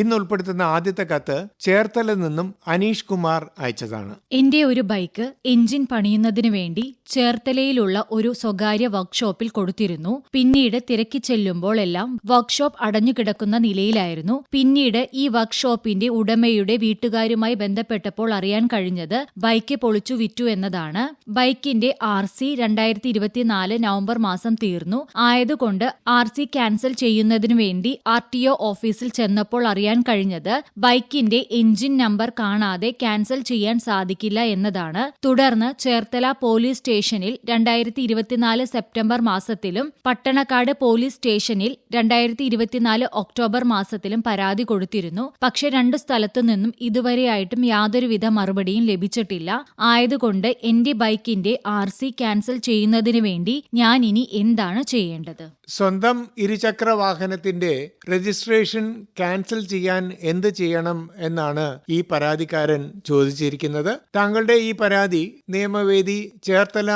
ഇന്ന് ഉൾപ്പെടുത്തുന്ന ആദ്യത്തെ കത്ത് ചേർത്തലിൽ നിന്നും അനീഷ് കുമാർ അയച്ചതാണ്. എന്റെ ഒരു ബൈക്ക് എഞ്ചിൻ പണിയുന്നതിനു വേണ്ടി ചേർത്തലയിലുള്ള ഒരു സ്വകാര്യ വർക്ക്ഷോപ്പിൽ കൊടുത്തിരുന്നു. പിന്നീട് തിരക്കി ചെല്ലുമ്പോൾ എല്ലാം വർക്ക്ഷോപ്പ് അടഞ്ഞുകിടക്കുന്ന നിലയിലായിരുന്നു. പിന്നീട് ഈ വർക്ക്ഷോപ്പിന്റെ ഉടമയുടെ വീട്ടുകാരുമായി ബന്ധപ്പെട്ടപ്പോൾ അറിയാൻ കഴിഞ്ഞത് ബൈക്ക് പൊളിച്ചു വിറ്റു എന്നതാണ്. ബൈക്കിന്റെ ആർ സി രണ്ടായിരത്തി ഇരുപത്തിനാല് നവംബർ മാസം തീർന്നു. ആയതുകൊണ്ട് ആർ സി ക്യാൻസൽ ചെയ്യുന്നതിനു വേണ്ടി ആർ ടി ഒ ഓഫീസിൽ ചെന്നപ്പോൾ അറിയാൻ കഴിഞ്ഞത് ബൈക്കിന്റെ എഞ്ചിൻ നമ്പർ കാണാതെ ക്യാൻസൽ ചെയ്യാൻ സാധിക്കില്ല എന്നതാണ്. തുടർന്ന് ചേർത്തല പോലീസ് സ്റ്റേഷനിൽ രണ്ടായിരത്തി ഇരുപത്തിനാല് സെപ്റ്റംബർ മാസത്തിലും പട്ടണക്കാട് പോലീസ് സ്റ്റേഷനിൽ രണ്ടായിരത്തി ഇരുപത്തിനാല് ഒക്ടോബർ മാസത്തിലും പരാതി കൊടുത്തിരുന്നു. പക്ഷേ രണ്ട് സ്ഥലത്തു നിന്നും ഇതുവരെയായിട്ടും യാതൊരുവിധ മറുപടിയും ലഭിച്ചിട്ടില്ല. ആയതുകൊണ്ട് എന്റെ ബൈക്കിന്റെ ആർ സി ക്യാൻസൽ ചെയ്യുന്നതിന് വേണ്ടി ഞാൻ ഇനി എന്താണ് ചെയ്യേണ്ടത്? സ്വന്തം ഇരുചക്ര വാഹനത്തിന്റെ രജിസ്ട്രേഷൻ ക്യാൻസൽ ചെയ്യാൻ എന്ത് ചെയ്യണം എന്നാണ് ഈ പരാതിക്കാരൻ ചോദിച്ചിരിക്കുന്നത്. താങ്കളുടെ ഈ പരാതി നിയമവേദി ചേർത്തല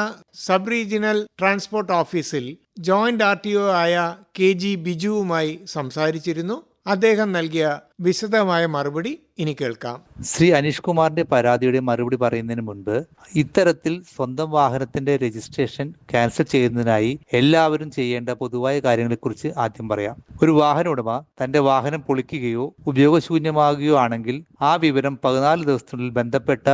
സബ് റീജിയണൽ ട്രാൻസ്പോർട്ട് ഓഫീസിൽ ജോയിന്റ് ആർ ടി ഒ ആയ കെ ജി ബിജുവുമായി സംസാരിച്ചിരുന്നു. അദ്ദേഹം നൽകിയ വിശദമായ മറുപടി ഇനി കേൾക്കാം. ശ്രീ അനീഷ് കുമാറിന്റെ പരാതിയുടെ മറുപടി പറയുന്നതിന് മുൻപ് ഇത്തരത്തിൽ സ്വന്തം വാഹനത്തിന്റെ രജിസ്ട്രേഷൻ ക്യാൻസൽ ചെയ്യുന്നതിനായി എല്ലാവരും ചെയ്യേണ്ട പൊതുവായ കാര്യങ്ങളെക്കുറിച്ച് ആദ്യം പറയാം. ഒരു വാഹന ഉടമ തന്റെ വാഹനം പൊളിക്കുകയോ ഉപയോഗശൂന്യമാകുകയോ ആണെങ്കിൽ ആ വിവരം പതിനാല് ദിവസത്തിനുള്ളിൽ ബന്ധപ്പെട്ട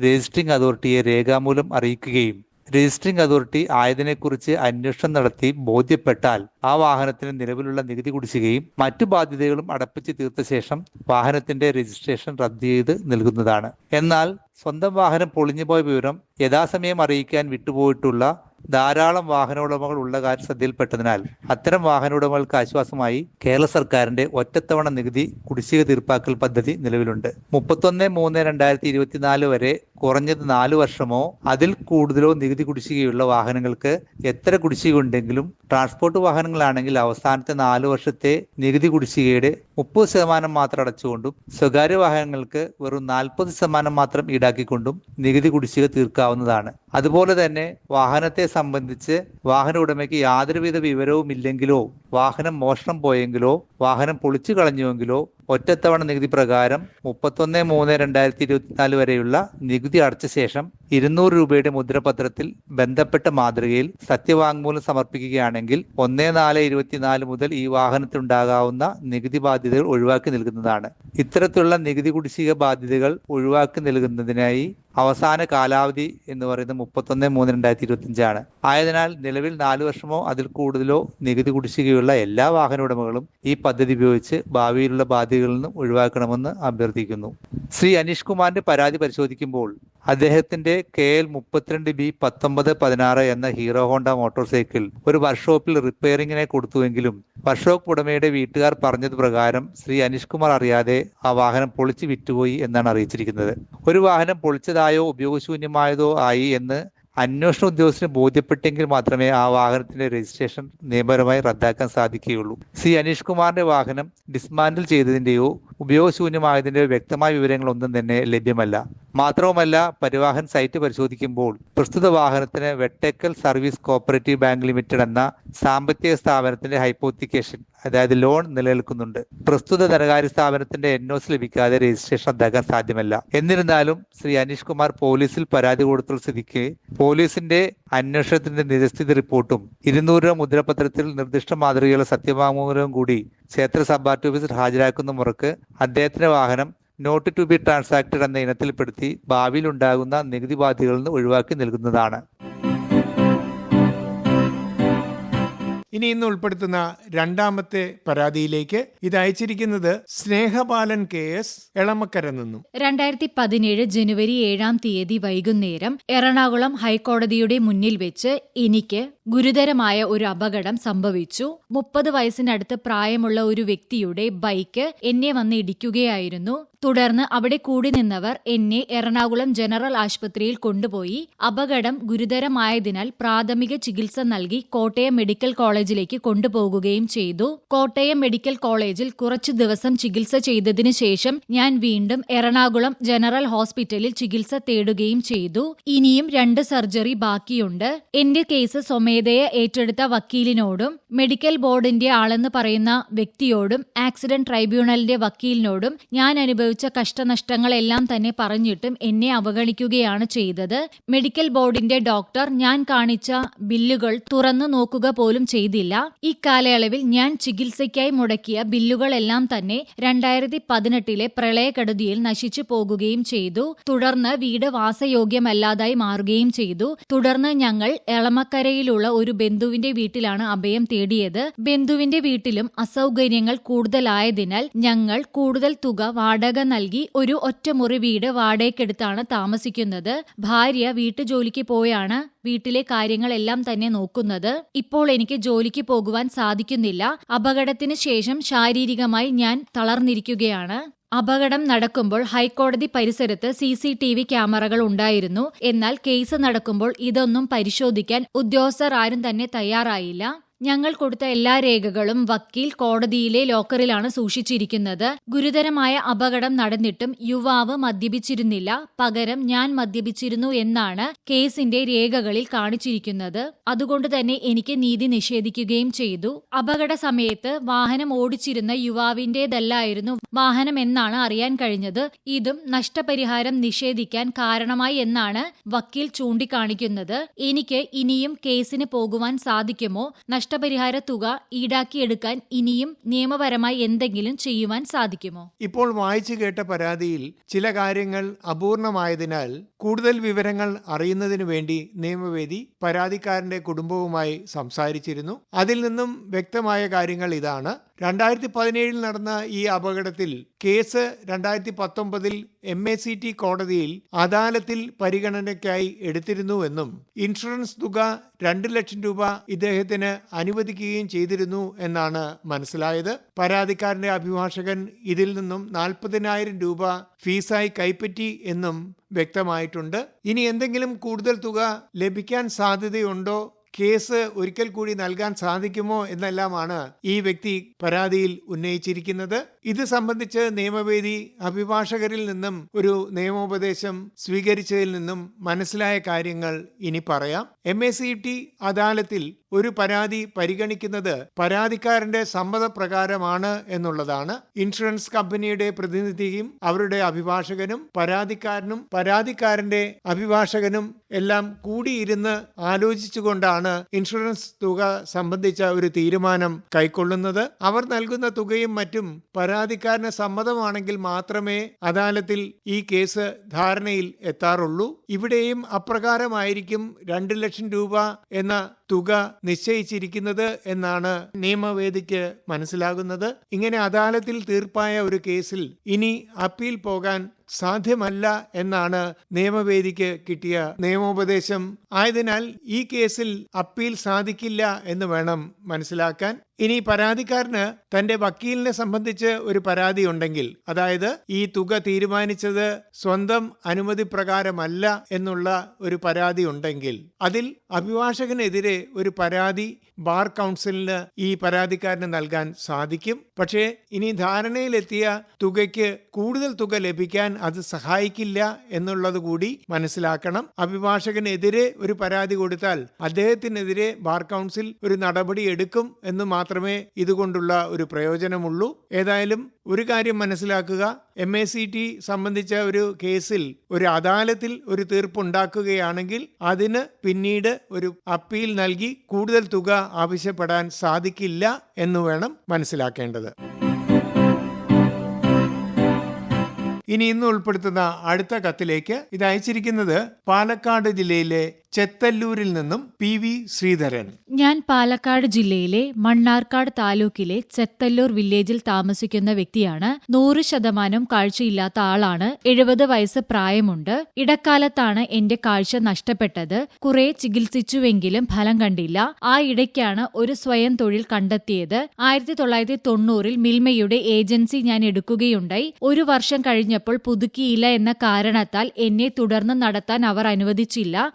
രജിസ്ട്രിംഗ് അതോറിറ്റിയെ രേഖാമൂലം അറിയിക്കുകയും രജിസ്ട്രിംഗ് അതോറിറ്റി ആയതിനെക്കുറിച്ച് അന്വേഷണം നടത്തി ബോധ്യപ്പെട്ടാൽ ആ വാഹനത്തിന് നിലവിലുള്ള നികുതി കുടിശ്ശികയും മറ്റു ബാധ്യതകളും അടപ്പിച്ച് തീർത്ത ശേഷം വാഹനത്തിന്റെ രജിസ്ട്രേഷൻ റദ്ദ് ചെയ്ത് നൽകുന്നതാണ്. എന്നാൽ സ്വന്തം വാഹനം പൊളിഞ്ഞുപോയ വിവരം യഥാസമയം അറിയിക്കാൻ വിട്ടുപോയിട്ടുള്ള ധാരാളം വാഹന ഉടമകൾ ഉള്ള കാര്യം ശ്രദ്ധയിൽപ്പെട്ടതിനാൽ അത്തരം വാഹനോടമകൾക്ക് ആശ്വാസമായി കേരള സർക്കാരിന്റെ ഒറ്റത്തവണ നികുതി കുടിശ്ശിക തീർപ്പാക്കൽ പദ്ധതി നിലവിലുണ്ട്. മുപ്പത്തൊന്ന് മൂന്ന് രണ്ടായിരത്തി ഇരുപത്തിനാല് വരെ കുറഞ്ഞത് നാല് വർഷമോ അതിൽ കൂടുതലോ നികുതി കുടിശ്ശികയുള്ള വാഹനങ്ങൾക്ക് എത്ര കുടിശ്ശിക ഉണ്ടെങ്കിലും ട്രാൻസ്പോർട്ട് വാഹനങ്ങളാണെങ്കിൽ അവസാനത്തെ നാല് വർഷത്തെ നികുതി കുടിശ്ശികയുടെ മുപ്പത് ശതമാനം മാത്രം അടച്ചുകൊണ്ടും സ്വകാര്യ വാഹനങ്ങൾക്ക് വെറും നാൽപ്പത് ശതമാനം മാത്രം ഈടാക്കിക്കൊണ്ടും നികുതി കുടിശ്ശിക തീർക്കാവുന്നതാണ്. അതുപോലെ തന്നെ വാഹനത്തെ സംബന്ധിച്ച് വാഹന ഉടമയ്ക്ക് യാതൊരുവിധ വിവരവും ഇല്ലെങ്കിലോ വാഹനം മോഷണം പോയെങ്കിലോ വാഹനം പൊളിച്ചു കളഞ്ഞുവെങ്കിലോ ഒറ്റത്തവണ നികുതി പ്രകാരം മുപ്പത്തൊന്ന് മൂന്ന് രണ്ടായിരത്തി ഇരുപത്തിനാല് വരെയുള്ള നികുതി അടച്ച ശേഷം ഇരുന്നൂറ് രൂപയുടെ മുദ്രപത്രത്തിൽ ബന്ധപ്പെട്ട മാതൃകയിൽ സത്യവാങ്മൂലം സമർപ്പിക്കുകയാണെങ്കിൽ ഒന്ന് നാല് ഇരുപത്തിനാല് മുതൽ ഈ വാഹനത്തിനുണ്ടാകാവുന്ന നികുതി ബാധ്യതകൾ ഒഴിവാക്കി നൽകുന്നതാണ്. ഇത്തരത്തിലുള്ള നികുതി കുടിശ്ശിക ബാധ്യതകൾ ഒഴിവാക്കി നൽകുന്നതിനായി അവസാന കാലാവധി എന്ന് പറയുന്നത് മുപ്പത്തൊന്ന് മൂന്ന് രണ്ടായിരത്തി ഇരുപത്തിയഞ്ചാണ് ആയതിനാൽ നിലവിൽ നാല് വർഷമോ അതിൽ കൂടുതലോ നികുതി കുടിശ്ശികയുള്ള എല്ലാ വാഹന ഉടമകളും ഈ പദ്ധതി ഉപയോഗിച്ച് ഭാവിയിലുള്ള ബാധ്യതകളിൽ നിന്നും ഒഴിവാക്കണമെന്ന് അഭ്യർത്ഥിക്കുന്നു. ശ്രീ അനീഷ് കുമാറിന്റെ പരാതി പരിശോധിക്കുമ്പോൾ അദ്ദേഹത്തിന്റെ കെ എൽ മുപ്പത്തിരണ്ട് ബി പത്തൊമ്പത് പതിനാറ് എന്ന ഹീറോ ഹോണ്ട മോട്ടോർ സൈക്കിൾ ഒരു വർക്ക്ഷോപ്പിൽ റിപ്പയറിങ്ങിനെ കൊടുത്തുവെങ്കിലും വർക്ക്ഷോപ്പ് ഉടമയുടെ വീട്ടുകാർ പറഞ്ഞത് പ്രകാരം ശ്രീ അനീഷ് കുമാർ അറിയാതെ ആ വാഹനം പൊളിച്ചു വിറ്റുപോയി എന്നാണ് അറിയിച്ചിരിക്കുന്നത്. ഒരു വാഹനം പൊളിച്ചതായോ ഉപയോഗശൂന്യമായതോ ആയി എന്ന് അന്വേഷണ ഉദ്യോഗസ്ഥന് ബോധ്യപ്പെട്ടെങ്കിൽ മാത്രമേ ആ വാഹനത്തിന്റെ രജിസ്ട്രേഷൻ നിയമപരമായി റദ്ദാക്കാൻ സാധിക്കുകയുള്ളൂ. സി അനീഷ് കുമാറിന്റെ വാഹനം ഡിസ്മാൻഡിൽ ചെയ്തതിന്റെയോ ഉപയോഗശൂന്യമായതിന്റെയോ വ്യക്തമായ വിവരങ്ങളൊന്നും തന്നെ ലഭ്യമല്ല. മാത്രവുമല്ല പരിവാഹൻ സൈറ്റ് പരിശോധിക്കുമ്പോൾ പ്രസ്തുത വാഹനത്തിന് Vettekkal service cooperative bank limited എന്ന സാമ്പത്തിക സ്ഥാപനത്തിന്റെ ഹൈപ്പോത്തിക്കേഷൻ അതായത് ലോൺ നിലനിൽക്കുന്നുണ്ട്. പ്രസ്തുത ധനകാര്യ സ്ഥാപനത്തിന്റെ എൻ ലഭിക്കാതെ രജിസ്ട്രേഷൻ റദ്ദാക്കാൻ സാധ്യമല്ല. എന്നിരുന്നാലും ശ്രീ അനീഷ് കുമാർ പോലീസിൽ പരാതി കൊടുത്തുള്ള സ്ഥിതിക്ക് പോലീസിന്റെ അന്വേഷണത്തിന്റെ നിജസ്ഥിതി റിപ്പോർട്ടും ഇരുന്നൂറ് രൂപ മുദ്രപത്രത്തിൽ നിർദ്ദിഷ്ട മാതൃകയുള്ള സത്യവാങ്മൂലവും കൂടി ക്ഷേത്ര സബ് ഓഫീസിൽ ഹാജരാക്കുന്ന മുറക്ക് അദ്ദേഹത്തിന്റെ വാഹനം നോട്ട് ടു ബി ട്രാൻസാക്ടഡ് എന്ന ഇനത്തിൽപ്പെടുത്തി ഭാവിയിൽ ഉണ്ടാകുന്ന നികുതി ബാധ്യതകളിൽ നിന്ന് ഒഴിവാക്കി നൽകുന്നതാണ്. ഇനി ഇന്ന് ഉൾപ്പെടുത്തുന്ന രണ്ടാമത്തെ പരാതിയിലേക്ക് ഇത് അയച്ചിരിക്കുന്നത് സ്നേഹപാലൻ കെ എസ് എളമക്കര നിന്നും. രണ്ടായിരത്തി പതിനേഴ് ജനുവരി ഏഴാം തീയതി വൈകുന്നേരം എറണാകുളം ഹൈക്കോടതിയുടെ മുന്നിൽ വെച്ച് എനിക്ക് ഗുരുതരമായ ഒരു അപകടം സംഭവിച്ചു. മുപ്പത് വയസ്സിനടുത്ത് പ്രായമുള്ള ഒരു വ്യക്തിയുടെ ബൈക്ക് എന്നെ വന്ന് ഇടിക്കുകയായിരുന്നു. തുടർന്ന് അവിടെ കൂടി നിന്നവർ എന്നെ എറണാകുളം ജനറൽ ആശുപത്രിയിൽ കൊണ്ടുപോയി. അപകടം ഗുരുതരമായതിനാൽ പ്രാഥമിക ചികിത്സ നൽകി കോട്ടയം മെഡിക്കൽ കോളേജിലേക്ക് കൊണ്ടുപോകുകയും ചെയ്തു. കോട്ടയം മെഡിക്കൽ കോളേജിൽ കുറച്ചു ദിവസം ചികിത്സ ചെയ്തതിനു ശേഷം ഞാൻ വീണ്ടും എറണാകുളം ജനറൽ ഹോസ്പിറ്റലിൽ ചികിത്സ തേടുകയും ചെയ്തു. ഇനിയും രണ്ട് സർജറി ബാക്കിയുണ്ട്. എന്റെ കേസ് സ്വമേധയെ ഏറ്റെടുത്ത വക്കീലിനോടും മെഡിക്കൽ ബോർഡിന്റെ ആളെന്ന് പറയുന്ന വ്യക്തിയോടും ആക്സിഡന്റ് ട്രൈബ്യൂണലിന്റെ വക്കീലിനോടും ഞാൻ അനുഭവിച്ച കഷ്ടനഷ്ടങ്ങളെല്ലാം തന്നെ പറഞ്ഞിട്ടും എന്നെ അവഗണിക്കുകയാണ് ചെയ്തത്. മെഡിക്കൽ ബോർഡിന്റെ ഡോക്ടർ ഞാൻ കാണിച്ച ബില്ലുകൾ തുറന്നു നോക്കുക പോലും ചെയ്തില്ല. ഇക്കാലയളവിൽ ഞാൻ ചികിത്സയ്ക്കായി മുടക്കിയ ബില്ലുകളെല്ലാം തന്നെ രണ്ടായിരത്തി പതിനെട്ടിലെ പ്രളയക്കെടുതിയിൽ നശിച്ചു പോകുകയും ചെയ്തു. തുടർന്ന് വീട് വാസയോഗ്യമല്ലാതായി മാറുകയും ചെയ്തു. തുടർന്ന് ഞങ്ങൾ എളമക്കരയിലുള്ള ഒരു ബന്ധുവിന്റെ വീട്ടിലാണ് അഭയം തേടിയത്. ബന്ധുവിന്റെ വീട്ടിലും അസൗകര്യങ്ങൾ കൂടുതലായതിനാൽ ഞങ്ങൾ കൂടുതൽ തുക വാടക നൽകി ഒരു ഒറ്റമുറി വീട് വാടകയ്ക്കെടുത്താണ് താമസിക്കുന്നത്. ഭാര്യ വീട്ടുജോലിക്ക് പോയാണ്. വീട്ടിലെ കാര്യങ്ങളെല്ലാം തന്നെ നോക്കുന്നത്. ഇപ്പോൾ എനിക്ക് ജോലിക്ക് പോകുവാൻ സാധിക്കുന്നില്ല. അപകടത്തിന് ശേഷം ശാരീരികമായി ഞാൻ തളർന്നിരിക്കുകയാണ്. അപകടം നടക്കുമ്പോൾ ഹൈക്കോടതി പരിസരത്ത് സി സി ടി വി ക്യാമറകൾ ഉണ്ടായിരുന്നു. എന്നാൽ കേസ് നടക്കുമ്പോൾ ഇതൊന്നും പരിശോധിക്കാൻ ഉദ്യോഗസ്ഥർ ആരും തന്നെ തയ്യാറായില്ല. ഞങ്ങൾ കൊടുത്ത എല്ലാ രേഖകളും വക്കീൽ കോടതിയിലെ ലോക്കറിലാണ് സൂക്ഷിച്ചിരിക്കുന്നത്. ഗുരുതരമായ അപകടം നടന്നിട്ടും യുവാവ് മദ്യപിച്ചിരുന്നില്ല. പകരം ഞാൻ മദ്യപിച്ചിരുന്നു എന്നാണ് കേസിന്റെ രേഖകളിൽ കാണിച്ചിരിക്കുന്നത്. അതുകൊണ്ട് തന്നെ എനിക്ക് നീതി നിഷേധിക്കുകയും ചെയ്തു. അപകട സമയത്ത് വാഹനം ഓടിച്ചിരുന്ന യുവാവിന്റേതല്ലായിരുന്നു വാഹനം എന്നാണ് അറിയാൻ കഴിഞ്ഞത്. ഇതും നഷ്ടപരിഹാരം നിഷേധിക്കാൻ കാരണമായി എന്നാണ് വക്കീൽ ചൂണ്ടിക്കാണിക്കുന്നത്. എനിക്ക് ഇനിയും കേസിന് പോകുവാൻ സാധിക്കുമോ? നഷ്ടപരിഹാര തുക ഈടാക്കിയെടുക്കാൻ ഇനിയും നിയമപരമായി എന്തെങ്കിലും ചെയ്യുവാൻ സാധിക്കുമോ? ഇപ്പോൾ വായിച്ചു കേട്ട പരാതിയിൽ ചില കാര്യങ്ങൾ അപൂർണമായതിനാൽ കൂടുതൽ വിവരങ്ങൾ അറിയുന്നതിനു വേണ്ടി നിയമവേദി പരാതിക്കാരന്റെ കുടുംബവുമായി സംസാരിച്ചിരുന്നു. അതിൽ നിന്നും വ്യക്തമായ കാര്യങ്ങൾ ഇതാണ്. രണ്ടായിരത്തി പതിനേഴിൽ നടന്ന ഈ അപകടത്തിൽ കേസ് രണ്ടായിരത്തി പത്തൊമ്പതിൽ എം എ സി ടി കോടതിയിൽ അദാലത്തിൽ പരിഗണനയ്ക്കായി എടുത്തിരുന്നുവെന്നും ഇൻഷുറൻസ് തുക രണ്ട് ലക്ഷം രൂപ ഇദ്ദേഹത്തിന് അനുവദിക്കുകയും ചെയ്തിരുന്നു എന്നാണ് മനസ്സിലായത്. പരാതിക്കാരന്റെ അഭിഭാഷകൻ ഇതിൽ നിന്നും നാൽപ്പതിനായിരം രൂപ ഫീസായി കൈപ്പറ്റി എന്നും വ്യക്തമായിട്ടുണ്ട്. ഇനി എന്തെങ്കിലും കൂടുതൽ തുക ലഭിക്കാൻ സാധ്യതയുണ്ടോ കേസ് ഒരിക്കൽ കൂടി നൽകാൻ സാധിക്കുമോ എന്നെല്ലാമാണ് ഈ വ്യക്തി പരാതിയിൽ ഉന്നയിച്ചിരിക്കുന്നത്. ഇത് സംബന്ധിച്ച് നിയമവേദി അഭിഭാഷകരിൽ നിന്നും ഒരു നിയമോപദേശം സ്വീകരിച്ചതിൽ നിന്നും മനസ്സിലായ കാര്യങ്ങൾ ഇനി പറയാം. എം എ സി ടി അദാലത്തിൽ ഒരു പരാതി പരിഗണിക്കുന്നത് പരാതിക്കാരന്റെ സമ്മതപ്രകാരമാണ് എന്നുള്ളതാണ്. ഇൻഷുറൻസ് കമ്പനിയുടെ പ്രതിനിധിയും അവരുടെ അഭിഭാഷകനും പരാതിക്കാരനും പരാതിക്കാരന്റെ അഭിഭാഷകനും എല്ലാം കൂടിയിരുന്ന് ആലോചിച്ചുകൊണ്ടാണ് ഇൻഷുറൻസ് തുക സംബന്ധിച്ച ഒരു തീരുമാനം കൈക്കൊള്ളുന്നത്. അവർ നൽകുന്ന തുകയും മറ്റും പരാതിക്കാരന് സമ്മതമാണെങ്കിൽ മാത്രമേ അദാലത്തിൽ ഈ കേസ് ധാരണയിൽ എത്താറുള്ളൂ. ഇവിടെയും അപ്രകാരമായിരിക്കും രണ്ട് ലക്ഷം രൂപ എന്ന തുക നിശ്ചയിച്ചിരിക്കുന്നത് എന്നാണ് നിയമവേദിക്ക് മനസ്സിലാകുന്നത്. ഇങ്ങനെ അദാലത്തിൽ തീർപ്പായ ഒരു കേസിൽ ഇനി അപ്പീൽ പോകാൻ സാധ്യമല്ല എന്നാണ് നിയമവേദിക്ക് കിട്ടിയ നിയമോപദേശം. ആയതിനാൽ ഈ കേസിൽ അപ്പീൽ സാധിക്കില്ല എന്ന് വേണം മനസ്സിലാക്കാൻ. ഇനി പരാതിക്കാരന് തന്റെ വക്കീലിനെ സംബന്ധിച്ച് ഒരു പരാതി ഉണ്ടെങ്കിൽ അതായത് ഈ തുക തീരുമാനിച്ചത് സ്വന്തം അനുമതി പ്രകാരമല്ല എന്നുള്ള ഒരു പരാതി ഉണ്ടെങ്കിൽ അതിൽ അഭിഭാഷകനെതിരെ ഒരു പരാതി ബാർ കൗൺസിലിന് ഈ പരാതിക്കാരന് നൽകാൻ സാധിക്കും. പക്ഷേ ഇനി ധാരണയിലെത്തിയ തുകയ്ക്ക് കൂടുതൽ തുക ലഭിക്കാൻ അത് സഹായിക്കില്ല എന്നുള്ളത് കൂടി മനസ്സിലാക്കണം. അഭിഭാഷകനെതിരെ ഒരു പരാതി കൊടുത്താൽ അദ്ദേഹത്തിനെതിരെ ബാർ കൗൺസിൽ ഒരു നടപടി എടുക്കും എന്ന് മാത്രമേ ഇതുകൊണ്ടുള്ള ഒരു പ്രയോജനമുള്ളൂ. ഏതായാലും ഒരു കാര്യം മനസ്സിലാക്കുക എം എ സി ടി സംബന്ധിച്ച ഒരു കേസിൽ ഒരു അദാലത്തിൽ ഒരു തീർപ്പുണ്ടാക്കുകയാണെങ്കിൽ അതിന് പിന്നീട് ഒരു അപ്പീൽ നൽകി കൂടുതൽ തുക ആവശ്യപ്പെടാൻ സാധിക്കില്ല എന്ന് വേണം മനസ്സിലാക്കേണ്ടത്. ഇനി ഇന്ന് ഉൾപ്പെടുത്തുന്ന അടുത്ത കത്തിലേക്ക് ഇത് അയച്ചിരിക്കുന്നത് പാലക്കാട് ജില്ലയിലെ ചെത്തല്ലൂരിൽ നിന്നും പി വി ശ്രീധരൻ. ഞാൻ പാലക്കാട് ജില്ലയിലെ മണ്ണാർക്കാട് താലൂക്കിലെ ചെത്തല്ലൂർ വില്ലേജിൽ താമസിക്കുന്ന വ്യക്തിയാണ്. നൂറ് ശതമാനം കാഴ്ചയില്ലാത്ത ആളാണ്. എഴുപത് വയസ്സ് പ്രായമുണ്ട്. ഇടക്കാലത്താണ് എന്റെ കാഴ്ച നഷ്ടപ്പെട്ടത്. കുറെ ചികിത്സിച്ചുവെങ്കിലും ഫലം കണ്ടില്ല. ആ ഇടയ്ക്കാണ് ഒരു സ്വയം തൊഴിൽ കണ്ടെത്തിയത്. ആയിരത്തി തൊള്ളായിരത്തി തൊണ്ണൂറിൽ മിൽമയുടെ ഏജൻസി ഞാൻ എടുക്കുകയുണ്ടായി. ഒരു വർഷം കഴിഞ്ഞപ്പോൾ പുതുക്കിയില്ല എന്ന കാരണത്താൽ എന്നെ തുടർന്ന് നടത്താൻ അവർ അനുവദിച്ചില്ല.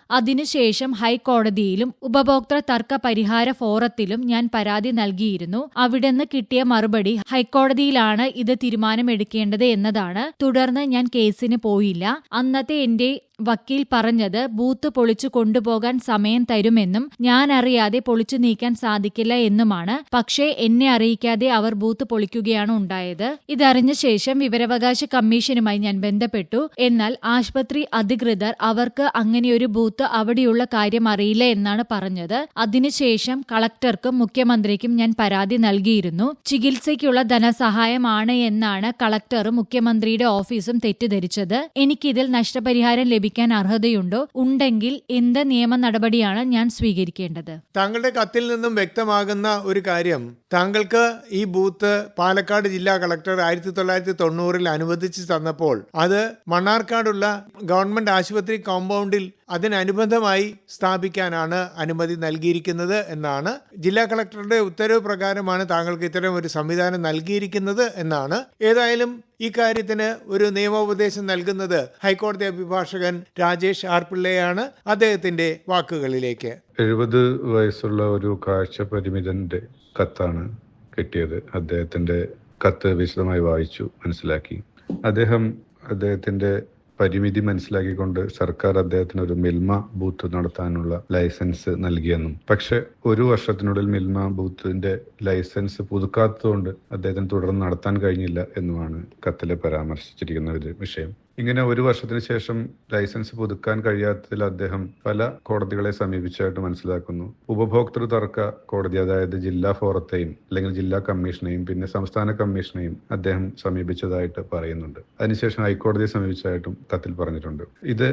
അതിനുശേഷം ഹൈക്കോടതിയിലും ഉപഭോക്തൃ തർക്ക പരിഹാര ഫോറത്തിലും ഞാൻ പരാതി നൽകിയിരുന്നു. അവിടുന്ന് കിട്ടിയ മറുപടി ഹൈക്കോടതിയിലാണ് ഇത് തീരുമാനമെടുക്കേണ്ടത് എന്നതാണ്. തുടർന്ന് ഞാൻ കേസിന് പോയില്ല. അന്നത്തെ എന്റെ വക്കീൽ പറഞ്ഞത് ബൂത്ത് പൊളിച്ചു കൊണ്ടുപോകാൻ സമയം തരുമെന്നും ഞാൻ അറിയാതെ പൊളിച്ചു നീക്കാൻ സാധിക്കില്ല എന്നുമാണ്. പക്ഷേ എന്നെ അറിയിക്കാതെ അവർ ബൂത്ത് പൊളിക്കുകയാണ് ഉണ്ടായത്. ഇതറിഞ്ഞ ശേഷം വിവരാവകാശ കമ്മീഷനുമായി ഞാൻ ബന്ധപ്പെട്ടു. എന്നാൽ ആശുപത്രി അധികൃതർ അവർക്ക് അങ്ങനെയൊരു ബൂത്ത് അവിടെയുള്ള കാര്യം അറിയില്ല എന്നാണ് പറഞ്ഞത്. അതിനുശേഷം കളക്ടർക്കും മുഖ്യമന്ത്രിക്കും ഞാൻ പരാതി നൽകിയിരുന്നു. ചികിത്സയ്ക്കുള്ള ധനസഹായമാണ് എന്നാണ് കളക്ടറും മുഖ്യമന്ത്രിയുടെ ഓഫീസും തെറ്റിദ്ധരിച്ചത്. എനിക്കിതിൽ നഷ്ടപരിഹാരം ലഭിക്കാൻ അർഹതയുണ്ടോ? ഉണ്ടെങ്കിൽ എന്ത് നിയമ നടപടിയാണ് ഞാൻ സ്വീകരിക്കേണ്ടത്? താങ്കളുടെ കത്തിൽ നിന്നും വ്യക്തമാകുന്ന ഒരു കാര്യം താങ്കൾക്ക് ഈ ബൂത്ത് പാലക്കാട് ജില്ലാ കളക്ടർ ആയിരത്തി തൊള്ളായിരത്തി തൊണ്ണൂറിൽ അനുവദിച്ച് തന്നപ്പോൾ അത് മണ്ണാർക്കാടുള്ള ഗവൺമെന്റ് ആശുപത്രി കോമ്പൗണ്ടിൽ അതിനനുബന്ധമായി സ്ഥാപിക്കാനാണ് അനുമതി നൽകിയിരിക്കുന്നത് എന്നാണ് ജില്ലാ കളക്ടറുടെ ഉത്തരവ് പ്രകാരമാണ് താങ്കൾക്ക് ഇത്തരം ഒരു സംവിധാനം നൽകിയിരിക്കുന്നത് എന്നാണ്. ഏതായാലും കാര്യത്തിന് ഒരു നിയമോപദേശം നൽകുന്നത് ഹൈക്കോടതി അഭിഭാഷകൻ രാജേഷ് ആർ പിള്ളയാണ് അദ്ദേഹത്തിന്റെ വാക്കുകളിലേക്ക്. എഴുപത് വയസ്സുള്ള ഒരു കാഴ്ച പരിമിതന്റെ കത്താണ് കിട്ടിയത്. അദ്ദേഹത്തിന്റെ കത്ത് വിശദമായി വായിച്ചു മനസ്സിലാക്കി. അദ്ദേഹം അദ്ദേഹത്തിന്റെ പരിമിതി മനസ്സിലാക്കിക്കൊണ്ട് സർക്കാർ അദ്ദേഹത്തിന് ഒരു മിൽമ ബൂത്ത് നടത്താനുള്ള ലൈസൻസ് നൽകിയെന്നും പക്ഷെ ഒരു വർഷത്തിനുള്ളിൽ മിൽമ ബൂത്തിന്റെ ലൈസൻസ് പുതുക്കാത്തതുകൊണ്ട് അദ്ദേഹത്തിന് തുടർന്ന് നടത്താൻ കഴിഞ്ഞില്ല എന്നുമാണ് കത്തിലെ പരാമർശിച്ചിരിക്കുന്ന ഒരു വിഷയം. ഇങ്ങനെ ഒരു വർഷത്തിന് ശേഷം ലൈസൻസ് പുതുക്കാൻ കഴിയാത്തതിൽ അദ്ദേഹം പല കോടതികളെ സമീപിച്ചതായിട്ട് മനസ്സിലാക്കുന്നു. ഉപഭോക്തൃ തർക്ക കോടതി അതായത് ജില്ലാ ഫോറത്തെയും അല്ലെങ്കിൽ ജില്ലാ കമ്മീഷനെയും പിന്നെ സംസ്ഥാന കമ്മീഷനെയും അദ്ദേഹം സമീപിച്ചതായിട്ട് പറയുന്നുണ്ട്. അതിനുശേഷം ഹൈക്കോടതിയെ സമീപിച്ചതായിട്ടും കത്തിൽ പറഞ്ഞിട്ടുണ്ട്. ഇത്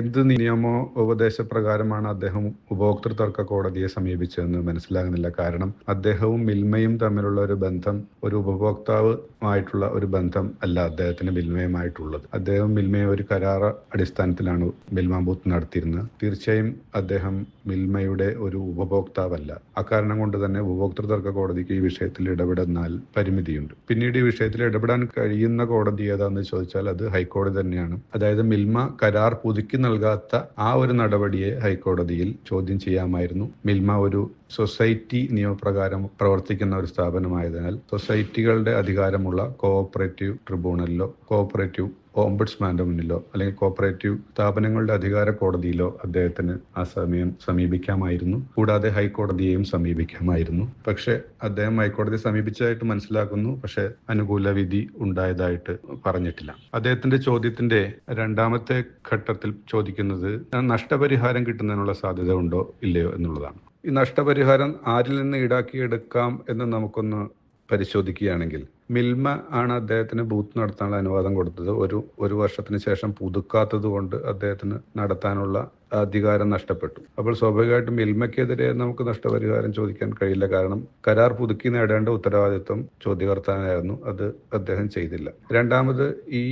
എന്ത് നിയമോ ഉപദേശപ്രകാരമാണ് അദ്ദേഹം ഉപഭോക്തൃ തർക്ക കോടതിയെ സമീപിച്ചതെന്ന് മനസ്സിലാകുന്നില്ല. കാരണം അദ്ദേഹവും മിൽമയും തമ്മിലുള്ള ഒരു ബന്ധം ഒരു ഉപഭോക്താവുമായിട്ടുള്ള ഒരു ബന്ധം അല്ല അദ്ദേഹത്തിന് മിൽമയുമായിട്ടുള്ളത്. അദ്ദേഹം മിൽമയെ ഒരു കരാർ അടിസ്ഥാനത്തിലാണ് മിൽമ ബൂത്ത് നടത്തിയിരുന്നത്. തീർച്ചയായും അദ്ദേഹം മിൽമയുടെ ഒരു ഉപഭോക്താവല്ല. അക്കാരണം കൊണ്ട് തന്നെ ഉപഭോക്തൃ തർക്ക കോടതിക്ക് ഈ വിഷയത്തിൽ ഇടപെടുന്നാൽ പരിമിതിയുണ്ട്. പിന്നീട് ഈ വിഷയത്തിൽ ഇടപെടാൻ കഴിയുന്ന കോടതി ഏതാണെന്ന് ചോദിച്ചാൽ അത് ഹൈക്കോടതി തന്നെയാണ്. അതായത് മിൽമ കരാർ പുതുക്കി നൽകാത്ത ആ ഒരു നടപടിയെ ഹൈക്കോടതിയിൽ ചോദ്യം ചെയ്യാമായിരുന്നു. മിൽമ ഒരു സൊസൈറ്റി നിയമപ്രകാരം പ്രവർത്തിക്കുന്ന ഒരു സ്ഥാപനമായതിനാൽ സൊസൈറ്റികളുടെ അധികാരമുള്ള കോഓപ്പറേറ്റീവ് ട്രിബ്യൂണലിലോ കോഓപ്പറേറ്റീവ് ഓംബുഡ്സ്മാന്റെ മുന്നിലോ അല്ലെങ്കിൽ കോപ്പറേറ്റീവ് സ്ഥാപനങ്ങളുടെ അധികാര കോടതിയിലോ അദ്ദേഹത്തിന് ആ സമയം സമീപിക്കാമായിരുന്നു. കൂടാതെ ഹൈക്കോടതിയെയും സമീപിക്കാമായിരുന്നു. പക്ഷെ അദ്ദേഹം ഹൈക്കോടതിയെ സമീപിച്ചതായിട്ട് മനസ്സിലാക്കുന്നു. പക്ഷെ അനുകൂല വിധി ഉണ്ടായതായിട്ട് പറഞ്ഞിട്ടില്ല. അദ്ദേഹത്തിന്റെ ചോദ്യത്തിന്റെ രണ്ടാമത്തെ ഘട്ടത്തിൽ ചോദിക്കുന്നത് നഷ്ടപരിഹാരം കിട്ടുന്നതിനുള്ള സാധ്യത ഉണ്ടോ? ഇല്ലയോ എന്നുള്ളതാണ്. ഈ നഷ്ടപരിഹാരം ആരിൽ നിന്ന് ഈടാക്കിയെടുക്കാം എന്ന് നമുക്കൊന്ന് പരിശോധിക്കുകയാണെങ്കിൽ മിൽമ ആണ് അദ്ദേഹത്തിന് ബൂത്ത് നടത്താനുള്ള അനുവാദം കൊടുത്തത്. ഒരു ഒരു വർഷത്തിന് ശേഷം പുതുക്കാത്തത് കൊണ്ട് അദ്ദേഹത്തിന് നടത്താനുള്ള അധികാരം നഷ്ടപ്പെട്ടു. അപ്പോൾ സ്വാഭാവികമായിട്ടും മിൽമയ്ക്കെതിരെ നമുക്ക് നഷ്ടപരിഹാരം ചോദിക്കാൻ കഴിയില്ല. കാരണം കരാർ പുതുക്കി നേടേണ്ട ഉത്തരവാദിത്വം ചോദ്യകർത്താനായിരുന്നു അത് അദ്ദേഹം ചെയ്തില്ല. രണ്ടാമത് ഈ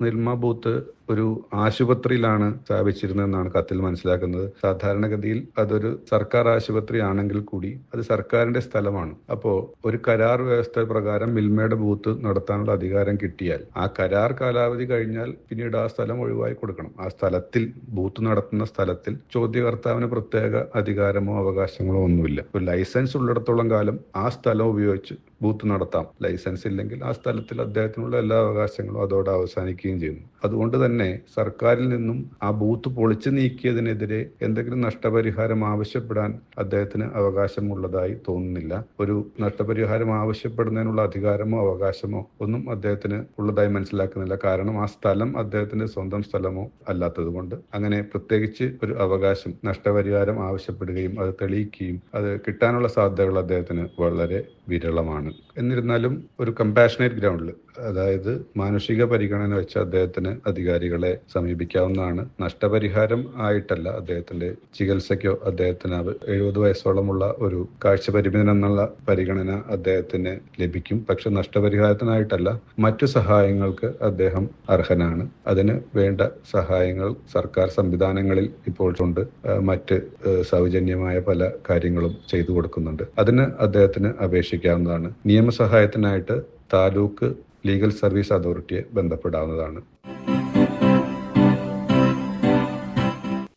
മിൽമ ബൂത്ത് ഒരു ആശുപത്രിയിലാണ് സ്ഥാപിച്ചിരുന്നതെന്നാണ് കത്തിൽ മനസ്സിലാക്കുന്നത്. സാധാരണഗതിയിൽ അതൊരു സർക്കാർ ആശുപത്രി ആണെങ്കിൽ കൂടി അത് സർക്കാരിന്റെ സ്ഥലമാണ്. അപ്പോ ഒരു കരാർ വ്യവസ്ഥ പ്രകാരം മിൽമയുടെ ബൂത്ത് നടത്താനുള്ള അധികാരം കിട്ടിയാൽ ആ കരാർ കാലാവധി കഴിഞ്ഞാൽ പിന്നീട് ആ സ്ഥലം ഒഴിവായി കൊടുക്കണം. ആ സ്ഥലത്തിൽ ബൂത്ത് നടത്തുന്ന സ്ഥലത്തിൽ ചോദ്യകർത്താവിന് പ്രത്യേക അധികാരമോ അവകാശങ്ങളോ ഒന്നുമില്ല. ഒരു ലൈസൻസ് ഉള്ളിടത്തോളം കാലം ആ സ്ഥലം ഉപയോഗിച്ച് ബൂത്ത് നടത്താം. ലൈസൻസ് ഇല്ലെങ്കിൽ ആ സ്ഥലത്തിൽ അദ്ദേഹത്തിനുള്ള എല്ലാ അവകാശങ്ങളും അതോടെ അവസാനിക്കുകയും ചെയ്യുന്നു. അതുകൊണ്ട് തന്നെ സർക്കാരിൽ നിന്നും ആ ബൂത്ത് പൊളിച്ചു നീക്കിയതിനെതിരെ എന്തെങ്കിലും നഷ്ടപരിഹാരം ആവശ്യപ്പെടാൻ അദ്ദേഹത്തിന് അവകാശമുള്ളതായി തോന്നുന്നില്ല. ഒരു നഷ്ടപരിഹാരം ആവശ്യപ്പെടുന്നതിനുള്ള അധികാരമോ അവകാശമോ ഒന്നും അദ്ദേഹത്തിന് ഉള്ളതായി മനസ്സിലാക്കുന്നില്ല. കാരണം ആ സ്ഥലം അദ്ദേഹത്തിന്റെ സ്വന്തം സ്ഥലമോ അല്ലാത്തതുകൊണ്ട്. അങ്ങനെ പ്രത്യേകിച്ച് ഒരു അവകാശം നഷ്ടപരിഹാരം ആവശ്യപ്പെടുകയും അത് തെളിയിക്കുകയും അത് കിട്ടാനുള്ള സാധ്യതകൾ അദ്ദേഹത്തിന് വളരെ വിരളമാണ്. എന്നിരുന്നാലും ഒരു കമ്പാഷനേറ്റ് ഗ്രൗണ്ടിൽ അതായത് മാനുഷിക പരിഗണന വെച്ച് അദ്ദേഹത്തിന് അധികാരികളെ സമീപിക്കാവുന്നതാണ്. നഷ്ടപരിഹാരം ആയിട്ടല്ല അദ്ദേഹത്തിന്റെ ചികിത്സയ്ക്കോ അദ്ദേഹത്തിന് എഴുപത് വയസ്സോളമുള്ള ഒരു കാഴ്ച പരിമിതൻ എന്നുള്ള പരിഗണന അദ്ദേഹത്തിന് ലഭിക്കും. പക്ഷെ നഷ്ടപരിഹാരത്തിനായിട്ടല്ല മറ്റു സഹായങ്ങൾക്ക് അദ്ദേഹം അർഹനാണ്. അതിന് വേണ്ട സഹായങ്ങൾ സർക്കാർ സംവിധാനങ്ങളിൽ ഇപ്പോൾ ഉണ്ട്. മറ്റ് സൗജന്യമായ പല കാര്യങ്ങളും ചെയ്തു കൊടുക്കുന്നുണ്ട്. അതിന് അദ്ദേഹത്തിന് അപേക്ഷിക്കാവുന്നതാണ് നിയമസഹായത്തിനായിട്ട് താലൂക്ക് ലീഗൽ സർവീസ് അതോറിറ്റിയെ ബന്ധപ്പെടാവുന്നതാണ്.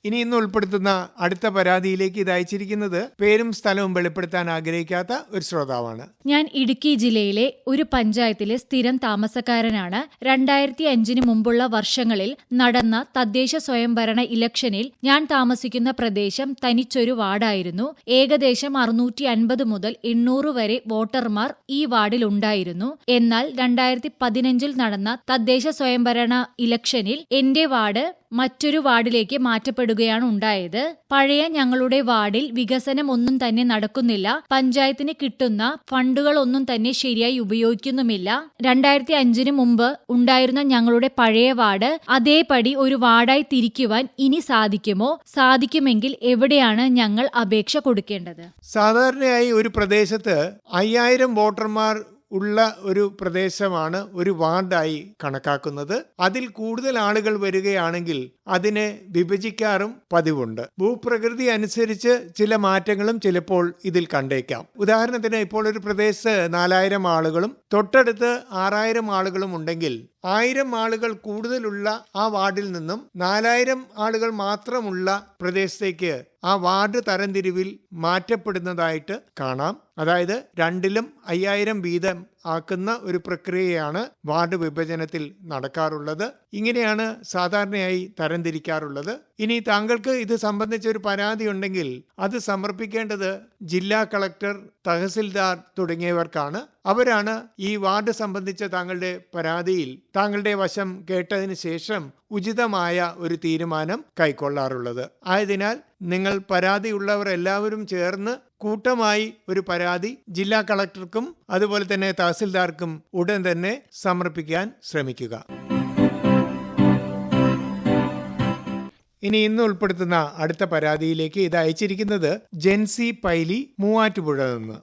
ഇനി ഇന്ന് ഉൾപ്പെടുത്തുന്ന അടുത്ത പരാതിയിലേക്ക് ഇത് അയച്ചിരിക്കുന്നത് പേരും സ്ഥലവും വെളിപ്പെടുത്താൻ ആഗ്രഹിക്കാത്ത ഒരു ശ്രോതാവാണ്. ഞാൻ ഇടുക്കി ജില്ലയിലെ ഒരു പഞ്ചായത്തിലെ സ്ഥിരം താമസക്കാരനാണ്. രണ്ടായിരത്തി അഞ്ചിന് മുമ്പുള്ള വർഷങ്ങളിൽ നടന്ന തദ്ദേശ സ്വയംഭരണ ഇലക്ഷനിൽ ഞാൻ താമസിക്കുന്ന പ്രദേശം തനിച്ചൊരു വാർഡായിരുന്നു. ഏകദേശം അറുന്നൂറ്റി അൻപത് മുതൽ എണ്ണൂറ് വരെ വോട്ടർമാർ ഈ വാർഡിൽ ഉണ്ടായിരുന്നു. എന്നാൽ രണ്ടായിരത്തി പതിനഞ്ചിൽ നടന്ന തദ്ദേശ സ്വയംഭരണ ഇലക്ഷനിൽ എന്റെ വാർഡ് മറ്റൊരു വാർഡിലേക്ക് മാറ്റപ്പെടുകയാണ് ഉണ്ടായത്. പഴയ ഞങ്ങളുടെ വാർഡിൽ വികസനം ഒന്നും തന്നെ നടക്കുന്നില്ല. പഞ്ചായത്തിന് കിട്ടുന്ന ഫണ്ടുകൾ ഒന്നും തന്നെ ശരിയായി ഉപയോഗിക്കുന്നുമില്ല. രണ്ടായിരത്തി അഞ്ചിന് മുമ്പ് ഉണ്ടായിരുന്ന ഞങ്ങളുടെ പഴയ വാർഡ് അതേപടി ഒരു വാർഡായി തിരിക്കുവാൻ ഇനി സാധിക്കുമോ? സാധിക്കുമെങ്കിൽ എവിടെയാണ് ഞങ്ങൾ അപേക്ഷ കൊടുക്കേണ്ടത്? സാധാരണയായി ഒരു പ്രദേശത്ത് അയ്യായിരം വോട്ടർമാർ ഉള്ള ഒരു പ്രദേശമാണ് ഒരു വാർഡായി കണക്കാക്കുന്നത്. അതിൽ കൂടുതൽ ആളുകൾ വരികയാണെങ്കിൽ അതിനെ വിഭജിക്കാറും പതിവുണ്ട്. ഭൂപ്രകൃതി അനുസരിച്ച് ചില മാറ്റങ്ങളും ചിലപ്പോൾ ഇതിൽ കണ്ടേക്കാം. ഉദാഹരണത്തിന് ഇപ്പോൾ ഒരു പ്രദേശത്ത് നാലായിരം ആളുകളും തൊട്ടടുത്ത് ആറായിരം ആളുകളും ഉണ്ടെങ്കിൽ ആയിരം ആളുകൾ കൂടുതലുള്ള ആ വാർഡിൽ നിന്നും നാലായിരം ആളുകൾ മാത്രമുള്ള പ്രദേശത്തേക്ക് ആ വാർഡ് തരംതിരിവിൽ മാറ്റപ്പെടുന്നതായിട്ട് കാണാം. അതായത് രണ്ടിലും അയ്യായിരം വീതം ആക്കുന്ന ഒരു പ്രക്രിയയാണ് വാർഡ് വിഭജനത്തിൽ നടക്കാറുള്ളത്. ഇങ്ങനെയാണ് സാധാരണയായി തരംതിരിക്കാറുള്ളത്. ഇനി താങ്കൾക്ക് ഇത് സംബന്ധിച്ച ഒരു പരാതി ഉണ്ടെങ്കിൽ അത് സമർപ്പിക്കേണ്ടത് ജില്ലാ കളക്ടർ തഹസിൽദാർ തുടങ്ങിയവർക്കാണ്. അവരാണ് ഈ വാർഡ് സംബന്ധിച്ച താങ്കളുടെ പരാതിയിൽ താങ്കളുടെ വശം കേട്ടതിന് ശേഷം ഉചിതമായ ഒരു തീരുമാനം കൈക്കൊള്ളാറുള്ളത്. ആയതിനാൽ നിങ്ങൾ പരാതിയുള്ളവർ എല്ലാവരും ചേർന്ന് കൂട്ടമായി ഒരു പരാതി ജില്ലാ കളക്ടർക്കും അതുപോലെ തന്നെ തഹസിൽദാർക്കും ഉടൻ തന്നെ സമർപ്പിക്കാൻ ശ്രമിക്കുക. ഇനി ഇന്ന് ഉൾപ്പെടുത്തുന്ന അടുത്ത പരാതിയിലേക്ക് ഇത് അയച്ചിരിക്കുന്നത് ജെൻസി പൈലി മൂവാറ്റുപുഴ നിന്ന്.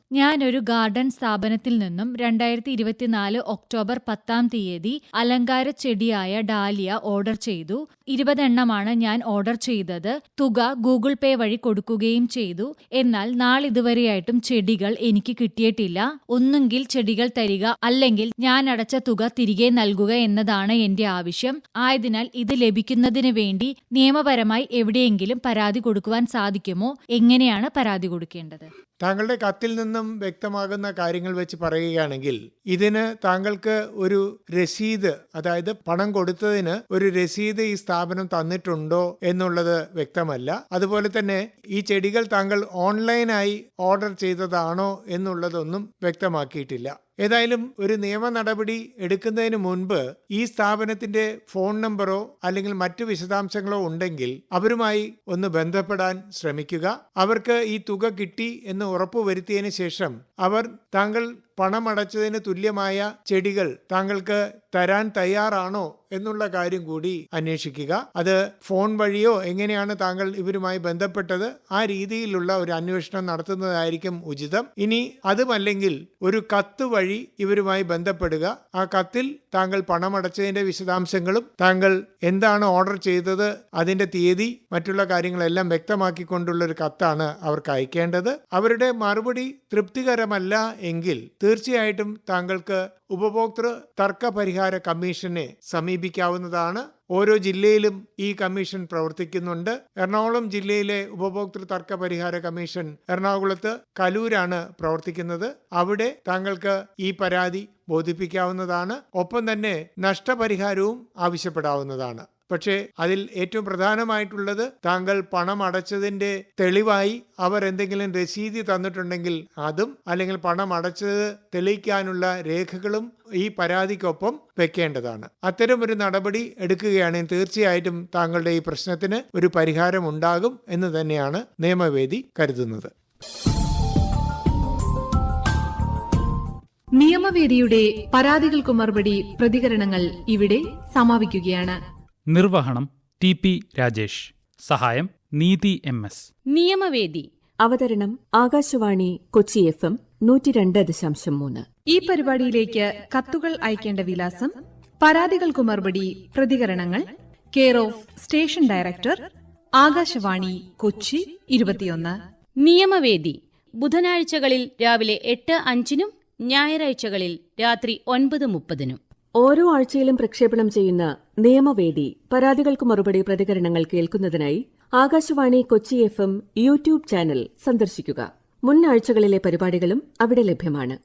ഒരു ഗാർഡൻ സ്ഥാപനത്തിൽ നിന്നും രണ്ടായിരത്തി ഇരുപത്തിനാല് ഒക്ടോബർ പത്താം തീയതി അലങ്കാര ചെടിയായ ഡാലിയ ഓർഡർ ചെയ്തു. ഇരുപതെണ്ണമാണ് ഞാൻ ഓർഡർ ചെയ്തത്. തുക ഗൂഗിൾ പേ വഴി കൊടുക്കുകയും ചെയ്തു. എന്നാൽ നാളിതുവരെയായിട്ടും ചെടികൾ എനിക്ക് കിട്ടിയിട്ടില്ല. ഒന്നുകിൽ ചെടികൾ തരിക അല്ലെങ്കിൽ ഞാൻ അടച്ച തുക തിരികെ നൽകുക എന്നതാണ് എന്റെ ആവശ്യം. ആയതിനാൽ ഇത് ലഭിക്കുന്നതിന് വേണ്ടി നിയമപരമായി എവിടെയെങ്കിലും പരാതി കൊടുക്കുവാൻ സാധിക്കുമോ? എങ്ങനെയാണ് പരാതി കൊടുക്കേണ്ടത്? താങ്കളുടെ കത്തിൽ നിന്നും വ്യക്തമാകുന്ന കാര്യങ്ങൾ വെച്ച് പറയുകയാണെങ്കിൽ ഇതിന് താങ്കൾക്ക് ഒരു രസീത് അതായത് പണം കൊടുത്തതിന് ഒരു രസീത് ഈ സ്ഥാപനം തന്നിട്ടുണ്ടോ എന്നുള്ളത് വ്യക്തമല്ല. അതുപോലെ തന്നെ ഈ ചെടികൾ താങ്കൾ ഓൺലൈനായി ഓർഡർ ചെയ്തതാണോ എന്നുള്ളതൊന്നും വ്യക്തമാക്കിയിട്ടില്ല. ഏതായാലും ഒരു നിയമ നടപടി എടുക്കുന്നതിന് മുൻപ് ഈ സ്ഥാപനത്തിന്റെ ഫോൺ നമ്പറോ അല്ലെങ്കിൽ മറ്റു വിശദാംശങ്ങളോ ഉണ്ടെങ്കിൽ അവരുമായി ഒന്ന് ബന്ധപ്പെടാൻ ശ്രമിക്കുക. അവർക്ക് ഈ തുക കിട്ടി എന്ന് ഉറപ്പുവരുത്തിയതിന് ശേഷം അവർ താങ്കൾ പണമടച്ചതിന് തുല്യമായ ചെടികൾ താങ്കൾക്ക് തരാൻ തയ്യാറാണോ എന്നുള്ള കാര്യം കൂടി അന്വേഷിക്കുക. അത് ഫോൺ വഴിയോ എങ്ങനെയാണ് താങ്കൾ ഇവരുമായി ബന്ധപ്പെട്ടത് ആ രീതിയിലുള്ള ഒരു അന്വേഷണം നടത്തുന്നതായിരിക്കും ഉചിതം. ഇനി അതുമല്ലെങ്കിൽ ഒരു കത്ത് വഴി ഇവരുമായി ബന്ധപ്പെടുക. ആ കത്തിൽ താങ്കൾ പണമടച്ചതിന്റെ വിശദാംശങ്ങളും താങ്കൾ എന്താണ് ഓർഡർ ചെയ്തത് അതിന്റെ തീയതി മറ്റുള്ള കാര്യങ്ങളെല്ലാം വ്യക്തമാക്കിക്കൊണ്ടുള്ള ഒരു കത്താണ് അവർക്ക് അയക്കേണ്ടത്. അവരുടെ മറുപടി തൃപ്തികരമല്ല എങ്കിൽ തീർച്ചയായിട്ടും താങ്കൾക്ക് ഉപഭോക്തൃ തർക്ക പരിഹാര കമ്മീഷനെ സമീപിക്കാവുന്നതാണ്. ഓരോ ജില്ലയിലും ഈ കമ്മീഷൻ പ്രവർത്തിക്കുന്നുണ്ട്. എറണാകുളം ജില്ലയിലെ ഉപഭോക്തൃ തർക്ക പരിഹാര കമ്മീഷൻ എറണാകുളത്ത് കലൂരാണ് പ്രവർത്തിക്കുന്നത്. അവിടെ താങ്കൾക്ക് ഈ പരാതി ബോധിപ്പിക്കാവുന്നതാണ്. ഒപ്പം തന്നെ നഷ്ടപരിഹാരവും ആവശ്യപ്പെടാവുന്നതാണ്. പക്ഷേ അതിൽ ഏറ്റവും പ്രധാനമായിട്ടുള്ളത് താങ്കൾ പണം അടച്ചതിന്റെ തെളിവായി അവർ എന്തെങ്കിലും രസീതി തന്നിട്ടുണ്ടെങ്കിൽ അതും അല്ലെങ്കിൽ പണം അടച്ചത് തെളിയിക്കാനുള്ള രേഖകളും ഈ പരാതിക്കൊപ്പം വെക്കേണ്ടതാണ്. അത്തരം ഒരു നടപടി എടുക്കുകയാണെങ്കിൽ തീർച്ചയായിട്ടും താങ്കളുടെ ഈ പ്രശ്നത്തിന് ഒരു പരിഹാരം ഉണ്ടാകും എന്ന് തന്നെയാണ് നിയമവേദി കരുതുന്നത്. നിയമവേദിയുടെ പരാതികൾക്ക് മറുപടി പ്രതികരണങ്ങൾ ഇവിടെ സമാപിക്കുകയാണ്. നിർവഹണം ടി പി രാജേഷ്. സഹായം നീതി എം എസ്. നിയമവേദി. അവതരണം ആകാശവാണി കൊച്ചി എഫ് എം നൂറ്റി രണ്ട് ദശാംശം മൂന്ന്. ഈ പരിപാടിയിലേക്ക് കത്തുകൾ അയക്കേണ്ട വിലാസം പരാതികൾക്കു മറുപടി പ്രതികരണങ്ങൾ care of station director Akashvani Kochi ഇരുപത്തിയൊന്ന്. നിയമവേദി. ബുധനാഴ്ചകളിൽ രാവിലെ എട്ട് അഞ്ചിനും ഞായറാഴ്ചകളിൽ രാത്രി ഒൻപത് മുപ്പതിനും. ഓരോ ആഴ്ചയിലും പ്രക്ഷേപണം ചെയ്യുന്ന നിയമവേദി പരാതികൾക്ക് മറുപടി പ്രതികരണങ്ങൾ കേൾക്കുന്നതിനായി Akashvani Kochi F M YouTube channel സന്ദർശിക്കുക. മുൻ ആഴ്ചകളിലെ പരിപാടികളും അവിടെ ലഭ്യമാണ്.